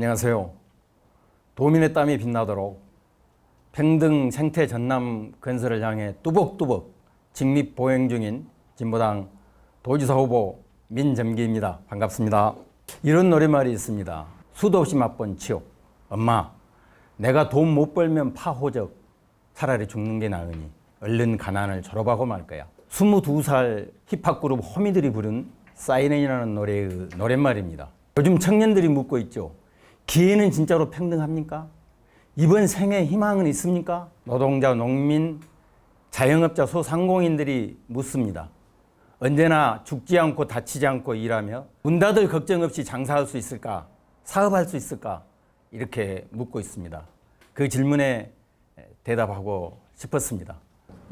안녕하세요. 도민의 땀이 빛나도록 평등 생태 전남 건설을 향해 뚜벅뚜벅 직립 보행 중인 진보당 도지사 후보 민점기입니다. 반갑습니다. 이런 노래말이 있습니다. 수도 없이 맛본 치욕. 엄마, 내가 돈 못 벌면 파호적. 차라리 죽는 게 나으니 얼른 가난을 졸업하고 말 거야. 22살 힙합 그룹 호미들이 부른 사이렌이라는 노래의 노랫말입니다. 요즘 청년들이 묻고 있죠. 기회는 진짜로 평등합니까? 이번 생에 희망은 있습니까? 노동자, 농민, 자영업자, 소상공인들이 묻습니다. 언제나 죽지 않고 다치지 않고 일하며 문 닫을 걱정 없이 장사할 수 있을까? 사업할 수 있을까? 이렇게 묻고 있습니다. 그 질문에 대답하고 싶었습니다.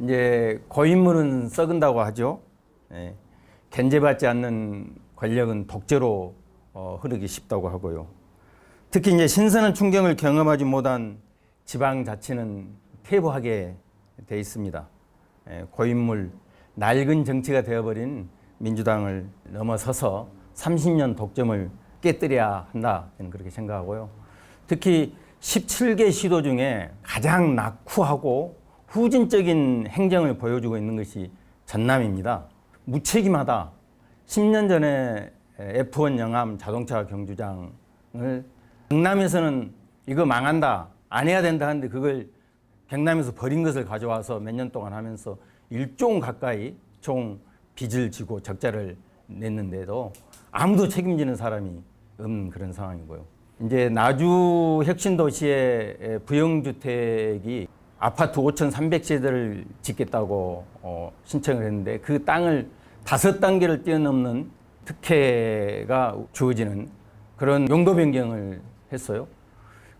이제 고인물은 썩은다고 하죠. 예. 견제받지 않는 권력은 독재로 어, 흐르기 쉽다고 하고요. 특히 이제 신선한 충격을 경험하지 못한 지방 자치는 퇴보하게 돼 있습니다. 예, 고인물 낡은 정치가 되어버린 민주당을 넘어서서 30년 독점을 깨뜨려야 한다 저는 그렇게 생각하고요. 특히 17개 시도 중에 가장 낙후하고 후진적인 행정을 보여주고 있는 것이 전남입니다. 무책임하다. 10년 전에 F1 영암 자동차 경주장을 경남에서는 이거 망한다. 안 해야 된다 하는데 그걸 경남에서 버린 것을 가져와서 몇 년 동안 하면서 1조 가까이 총 빚을 지고 적자를 냈는데도 아무도 책임지는 사람이 없는 그런 상황이고요. 이제 나주 혁신도시의 부영주택이 아파트 5,300세대를 짓겠다고 어, 신청을 했는데 그 땅을 다섯 단계를 뛰어넘는 특혜가 주어지는 그런 용도 변경을 했어요.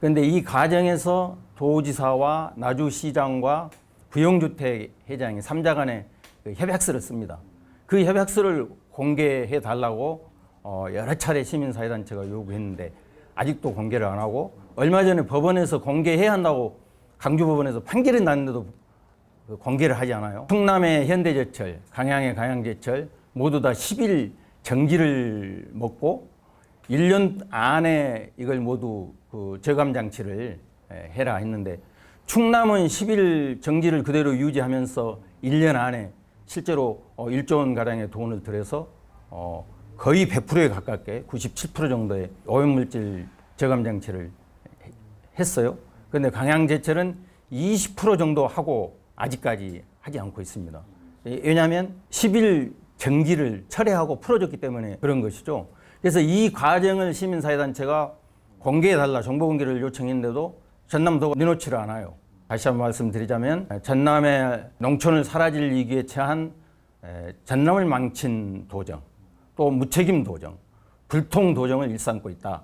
그런데 이 과정에서 도지사와 나주시장과 부영주택 회장이 삼자 간에 그 협약서를 씁니다. 그 협약서를 공개해 달라고 어, 여러 차례 시민사회단체가 요구했는데 아직도 공개를 안 하고 얼마 전에 법원에서 공개해야 한다고 강주법원에서 판결이 났는데도 그 공개를 하지 않아요. 충남의 현대제철, 강양의 강양제철 모두 다 10일 정지를 먹고 1년 안에 이걸 모두 그 저감 장치를 에, 해라 했는데 충남은 10일 정지를 그대로 유지하면서 1년 안에 실제로 어, 1조 원 가량의 돈을 들여서 어, 거의 100%에 가깝게 97% 정도의 오염물질 저감 장치를 했어요. 그런데 강양제철은 20% 정도 하고 아직까지 하지 않고 있습니다. 왜냐하면 10일 정지를 철회하고 풀어줬기 때문에 그런 것이죠. 그래서 이 과정을 시민사회단체가 공개해달라 정보 공개를 요청했는데도 전남도가 내놓지를 않아요. 다시 한번 말씀드리자면 전남의 농촌을 사라질 위기에 처한 전남을 망친 도정, 또 무책임 도정, 불통 도정을 일삼고 있다.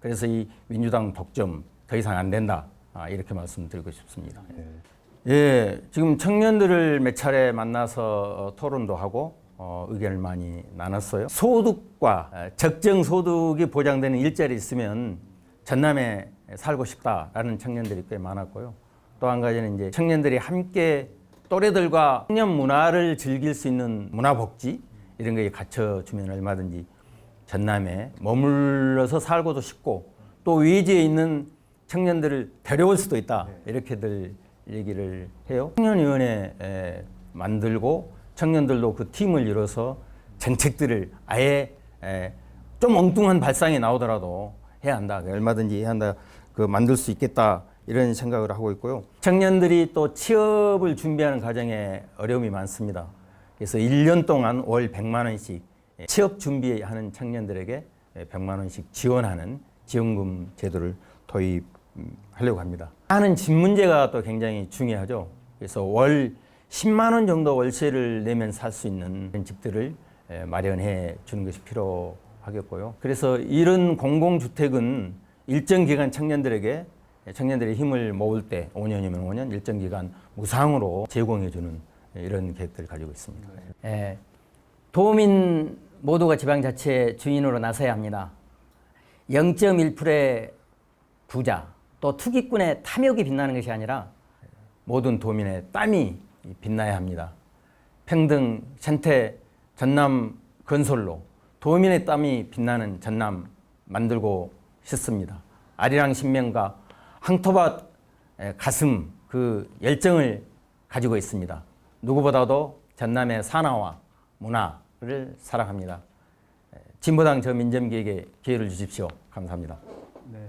그래서 이 민주당 독점 더 이상 안 된다. 아, 이렇게 말씀드리고 싶습니다. 예, 지금 청년들을 몇 차례 만나서 어, 토론도 하고 어, 의견을 많이 나눴어요. 소득과 어, 적정 소득이 보장되는 일자리 있으면 전남에 살고 싶다라는 청년들이 꽤 많았고요. 또 한 가지는 이제 청년들이 함께 또래들과 청년 문화를 즐길 수 있는 문화복지 이런 거에 갖춰주면 얼마든지 전남에 머물러서 살고도 싶고 또 외지에 있는 청년들을 데려올 수도 있다 이렇게들 얘기를 해요. 청년위원회 만들고 청년들도 그 팀을 이뤄서 정책들을 아예 좀 엉뚱한 발상이 나오더라도 해야 한다. 얼마든지 해야 한다. 그 만들 수 있겠다. 이런 생각을 하고 있고요. 청년들이 또 취업을 준비하는 과정에 어려움이 많습니다. 그래서 1년 동안 월 100만 원씩 취업 준비하는 청년들에게 100만 원씩 지원하는 지원금 제도를 도입하려고 합니다. 하는 집 문제가 또 굉장히 중요하죠. 그래서 월 10만 원 정도 월세를 내면 살 수 있는 집들을 마련해 주는 것이 필요하겠고요. 그래서 이런 공공주택은 일정 기간 청년들에게 청년들의 힘을 모을 때 5년이면 5년 일정 기간 무상으로 제공해 주는 이런 계획들을 가지고 있습니다. 예, 도민 모두가 지방자치의 주인으로 나서야 합니다. 0.1%의 부자 또 투기꾼의 탐욕이 빛나는 것이 아니라 모든 도민의 땀이 빛나야 합니다. 평등, 생태, 전남 건설로 도민의 땀이 빛나는 전남 만들고 싶습니다. 아리랑 신명과 항토밭 에, 가슴 그 열정을 가지고 있습니다. 누구보다도 전남의 산화와 문화를 사랑합니다. 에, 진보당 저 민점기에게 기회를 주십시오. 감사합니다. 네.